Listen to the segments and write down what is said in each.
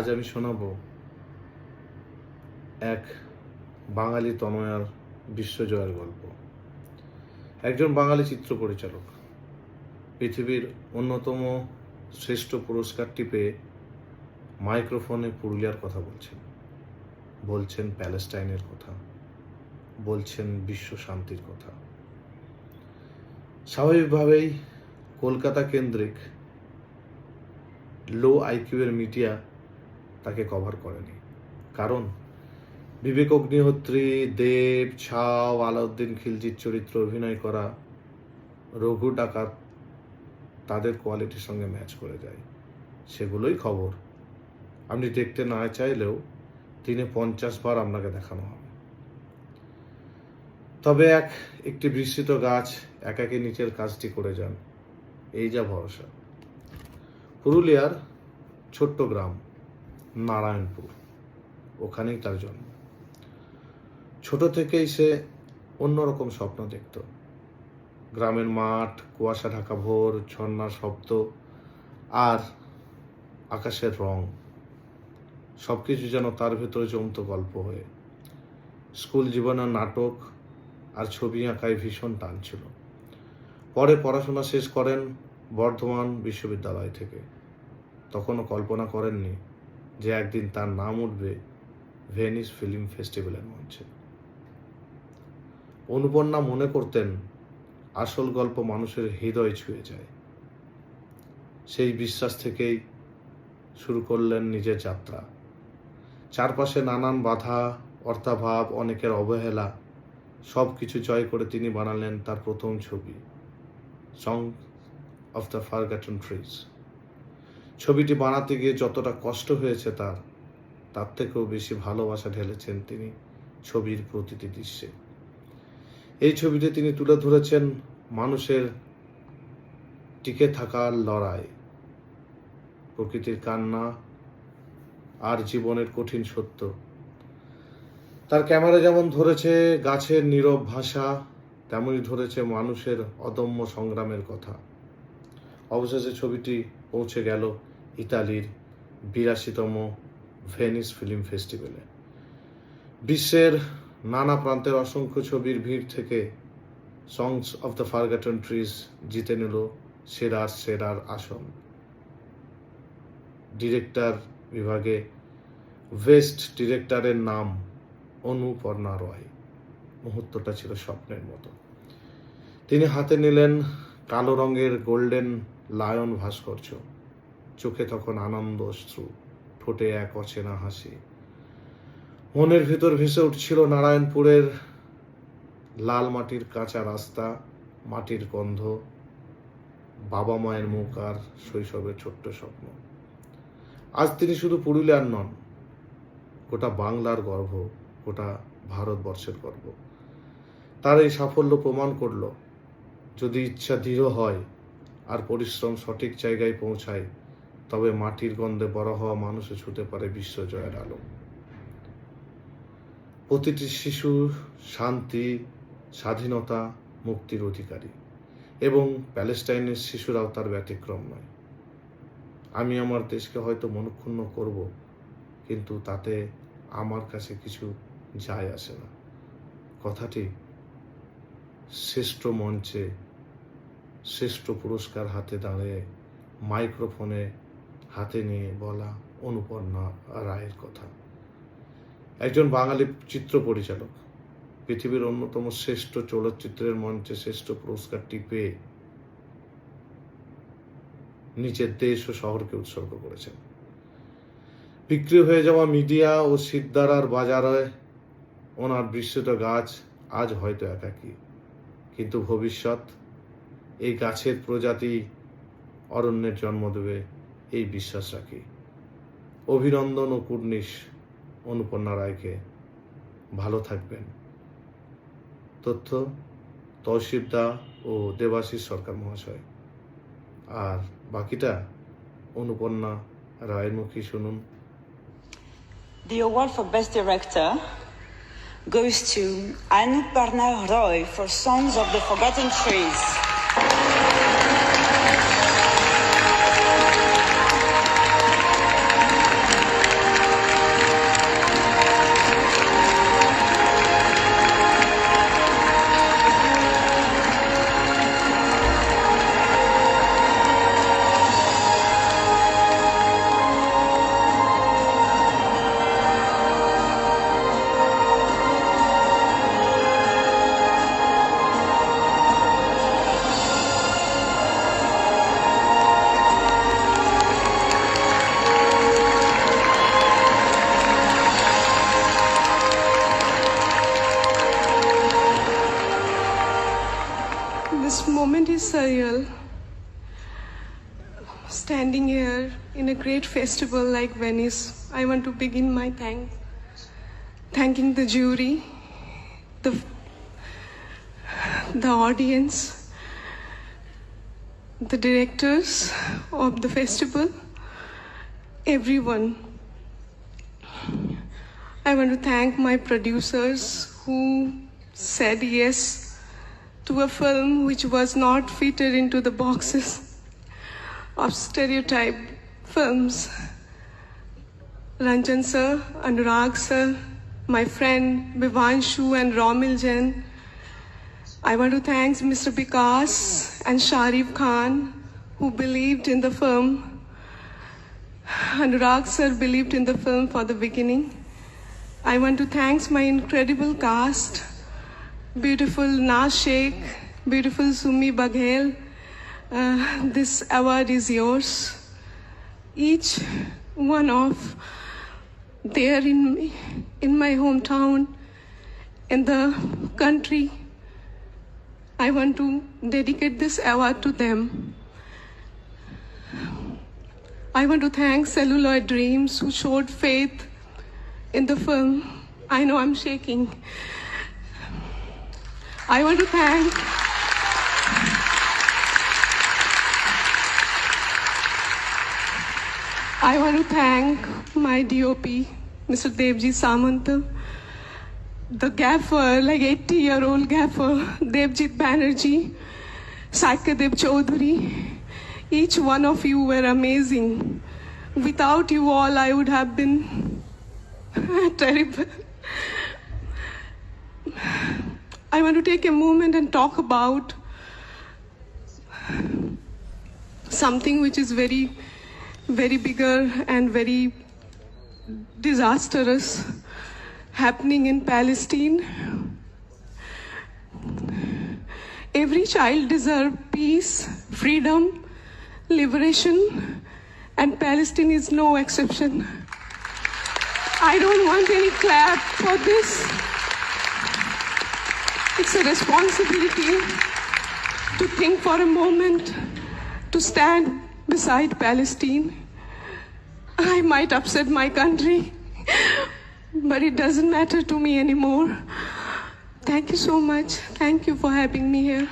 আজ আমি শোনাব এক বাঙালি তনয়ার বিশ্বজয়ের গল্প। একজন বাঙালি চিত্র পরিচালক পৃথিবীর অন্যতম শ্রেষ্ঠ পুরস্কারটি পেয়ে মাইক্রোফোনে পুরুলিয়ার কথা বলছেন। বলছেন প্যালেস্টাইনের কথা। বলছেন বিশ্ব শান্তির কথা। স্বাভাবিকভাবেই কলকাতা কেন্দ্রিক লো আইকিউয়ের মিডিয়া তাকে কভার করেনি। কারণ বিবেক অগ্নিহোত্রী, দেব, ছাও, আলাউদ্দিন খিলজির চরিত্র অভিনয় করা রঘু ডাকাত তাদের কোয়ালিটির সঙ্গে ম্যাচ করে যায়। সেগুলোই খবর। আপনি দেখতে না চাইলেও দিনে পঞ্চাশ বার আপনাকে দেখানো হবে। তবে এক, একটি বিস্তৃত গাছ একাকে নিচের কাজটি করে যান। এই যা ভরসা। পুরুলিয়ার ছোট্ট গ্রাম। নারায়ণপুর। ওখানেই তার জন্ম। ছোট থেকেই সে অন্যরকম স্বপ্ন দেখত। গ্রামের মাঠ, কুয়াশা ঢাকা ভোর ঝর্ণার শব্দ আর আকাশের রং। সবকিছু যেন তার ভেতরে জমত গল্প হয়ে। স্কুল জীবনের নাটক আর ছবি আঁকায় ভীষণ টান ছিল। পরে পড়াশোনা শেষ করেন বর্ধমান বিশ্ববিদ্যালয় থেকে। তখনও কল্পনা করেননি যে একদিন তার নাম উঠবে ভেনিস ফিল্ম ফেস্টিভ্যালের মঞ্চে। অনুপন্না মনে করতেন আসল গল্প মানুষের হৃদয় ছুঁয়ে যায়। সেই বিশ্বাস থেকেই শুরু করলেন নিজের যাত্রা। চারপাশে নানান বাধা, অর্থাভাব, অনেকের অবহেলা সব কিছু জয় করে তিনি বানালেন তার প্রথম ছবি song of the forgotten trees ছবিটি বানাতে গিয়ে যতটা কষ্ট হয়েছে তার তার থেকেও বেশি ভালোবাসা ঢেলেছেন তিনি ছবির প্রতিটি দৃশ্যে। এই ছবিতে তিনি তুলে ধরেছেন মানুষের টিকে থাকার লড়াই, প্রকৃতির কান্না আর জীবনের কঠিন সত্য। তার ক্যামেরা যেমন ধরেছে গাছের নীরব ভাষা তেমনই ধরেছে মানুষের অদম্য সংগ্রামের কথা। অবশেষে ছবিটি পৌঁছে গেল ইতালির বিরাশিতম ভেনিস ফিল্ম ফেস্টিভ্যালে। বিশ্বের নানা প্রান্তের অসংখ্য ছবির ভিড় থেকে songs of the forgotten trees জিতে নিল সেরার সেরার আসন। ডিরেক্টর বিভাগে বেস্ট ডিরেক্টরের নাম অনুপর্ণা রয়। মুহূর্তটা ছিল স্বপ্নের মতো। তিনি হাতে নিলেন কালো রঙের গোল্ডেন লায়ন ভাস্কর্য। চোখে তখন আনন্দ অশ্রু, ঠোঁটে এক অচেনা হাসি। মনের ভিতর ভেসে উঠছিল নারায়ণপুরের লাল মাটির কাঁচা রাস্তা, মাটির গন্ধ, বাবা মায়ের মুখ আর শৈশবের ছোট্ট স্বপ্ন। আজ তিনি শুধু পুরুলিয়ার নন, গোটা বাংলার গর্ব, গোটা ভারতবর্ষের গর্ব। তার এই সাফল্য প্রমাণ করল, যদি ইচ্ছা দৃঢ় হয় আর পরিশ্রম সঠিক জায়গায় পৌঁছায় তবে মাটির গন্ধে বড় হওয়া মানুষে ছুতে পারে বিশ্বজয়ের আলো। প্রতিটি শিশু শান্তি, স্বাধীনতা, মুক্তির অধিকারী এবং প্যালেস্টাইনের শিশুরাও তার ব্যতিক্রম নয়। আমি আমার দেশকে হয়তো মনক্ষুণ্ণ করব, কিন্তু তাতে আমার কাছে কিছু যায় আসে না। কথাটি শ্রেষ্ঠ মঞ্চে, শ্রেষ্ঠ পুরস্কার হাতে দাঁড়িয়ে মাইক্রোফোনে হাতে নিয়ে বলা অনুপর্ণা রায়ের কথা। একজন বাঙালি চিত্র পরিচালক। পৃথিবীর অন্যতম শ্রেষ্ঠ চলচ্চিত্রের মঞ্চে শ্রেষ্ঠ পুরস্কারটি পেয়ে নিজের দেশ ও শহরকে উৎসর্গ করেছেন। বিক্রি হয়ে যাওয়া মিডিয়া ও সিদ্ধারার বাজারে ওনার বিস্তৃত গাছ আজ হয়তো একাকী। কিন্তু ভবিষ্যৎ এই গাছের প্রজাতি অরণ্যের জন্ম দেবে এই বিশ্বাস রাখি। অভিনন্দন ও কুর্নিশ অনুপন্না রায়কে। ভালো থাকবেন। তথ্য তহসিবদা ও দেবাশিস সরকার মহাশয়। আর বাকিটা অনুপন্না রায়ের মুখী শুনুন। The award for Best Director goes to Anuparna Roy for Songs of the Forgotten Trees. Standing here in a great festival like Venice, I want to begin my thank thanking the jury, the the audience, the directors of the festival, everyone. I want to thank my producers who said yes to a film which was not fitted into the boxes of stereotype films. Ranjan sir, Anurag sir, my friend Vivanshu and Romil Jain. I want to thank Mr. Vikas and Sharif Khan who believed in the film. Anurag sir believed in the film for the beginning. I want to thank my incredible cast, beautiful Naz Sheikh, beautiful Sumi Baghel. Uh, this award is yours. Each one of there in in my hometown, in the country. I want to dedicate this award to them. I want to thank Celluloid Dreams who showed faith in the film. I know I'm shaking. I want to thank I want to thank my DOP, Mr. Devji Samanta, the gaffer, like 80 year old gaffer, Devjit Banerjee, Sakadev Chaudhary. Each one of you were amazing. Without you all, I would have been terrible. I want to take a moment and talk about something which is very, very bigger and very disastrous happening in Palestine. Every child deserves peace, freedom, liberation, and Palestine is no exception. I don't want any clap for this. It's a responsibility to think for a moment, to stand beside Palestine. I might upset my country, but it doesn't matter to me anymore. Thank you so much. Thank you for having me here.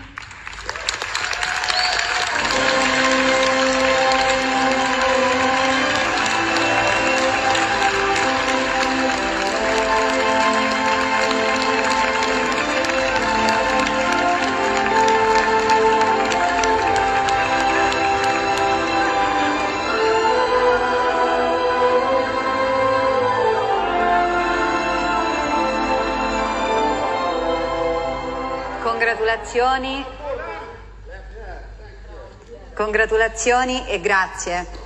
Congratulazioni. Congratulazioni e grazie.